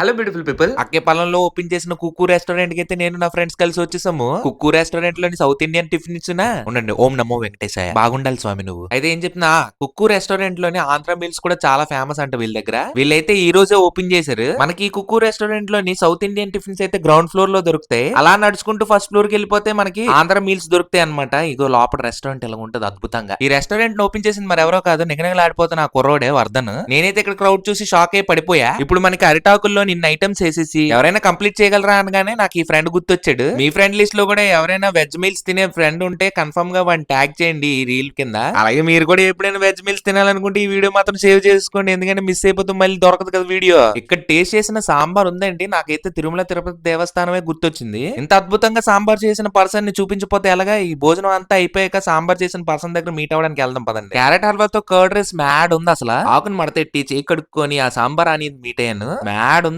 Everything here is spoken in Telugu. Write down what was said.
హలో బ్యూటిఫుల్ పీపుల్ అక్కేపాలెంలో ఓపెన్ చేసిన కుక్కు రెస్టారెంట్కి అయితే నేను నా ఫ్రెండ్స్ కలిసి వచ్చేసాము. కుక్కు రెస్టారెంట్లోని సౌత్ ఇండియన్ టిఫిన్స్ ఉండండి ఓం నమో వెంకటేశాయ. బాగుండాలి స్వామి నువ్వు. అయితే ఏం చెప్తున్నా కుక్కు రెస్టారెంట్లోని ఆంధ్ర మీల్స్ కూడా చాలా ఫేమస్ అంట వీళ్ళ దగ్గర. వీళ్ళైతే ఈ రోజే ఓపెన్ చేశారు. మనకి ఈ కుక్కు రెస్టారెంట్లోని సౌత్ ఇండియన్ టిఫిన్స్ అయితే గ్రౌండ్ ఫ్లోర్లో దొరుకుతాయి. అలా నడుచుకుంటూ ఫస్ట్ ఫ్లోర్కి వెళ్ళిపోతే మనకి ఆంధ్ర మీల్స్ దొరుకుతాయి అనమాట ఇగో లోపల రెస్టారెంట్ ఇలా ఉంటది అద్భుతంగా. ఈ రెస్టారెంట్ ఓపెన్ చేసింది మరి ఎవరో కాదు నిగనగలాడిపోతున్న ఆ కుర్రోడే వర్ధన్. నేనైతే ఇక్కడ క్రౌడ్ చూసి షాక్ అయి పడిపోయా. ఇప్పుడు మనకి అరిటాకుల్లో నిన్న ఐటమ్స్ వేసేసి ఎవరైనా కంప్లీట్ చేయగలరా అనగానే నాకు ఈ ఫ్రెండ్ గుర్తొచ్చాడు. మీ ఫ్రెండ్ లిస్ట్లో కూడా ఎవరైనా వెజ్ మీల్స్ తినే ఫ్రెండ్ ఉంటే కన్ఫర్మ్గా వన్ ట్యాగ్ చేయండి ఈ రీల్ కింద. అలాగే మీరు కూడా ఎప్పుడైనా వెజ్ మీల్స్ తినాలనుకుంటే ఈ వీడియో మాత్రం సేవ్ చేసుకోండి. ఎందుకంటే మిస్ అయిపోతే మళ్ళీ దొరకదు కదా వీడియో. ఇక్కడ టేస్ట్ చేసిన సాంబార్ ఉందండి. నాకైతే తిరుమల తిరుపతి దేవస్థానమే గుర్తొచ్చింది. ఇంత అద్భుతంగా సాంబార్ చేసిన పర్సన్ని చూపించకపోతే ఎలాగా ఈ భోజనం అంతా అయిపోయాక సాంబార్ చేసిన పర్సన్ దగ్గర మీట్ అవ్వడానికి వెళ్దాం పదండి. క్యారెట్ హల్వాతో కర్డ్ రైస్ మ్యాడ్ ఉంది అసలు. ఆకుని మడతెట్టి చేయి కడుక్కొని ఆ సాంబార్ అనేది మీట్ అయ్యాను. మ్యాడ్ ఉంది.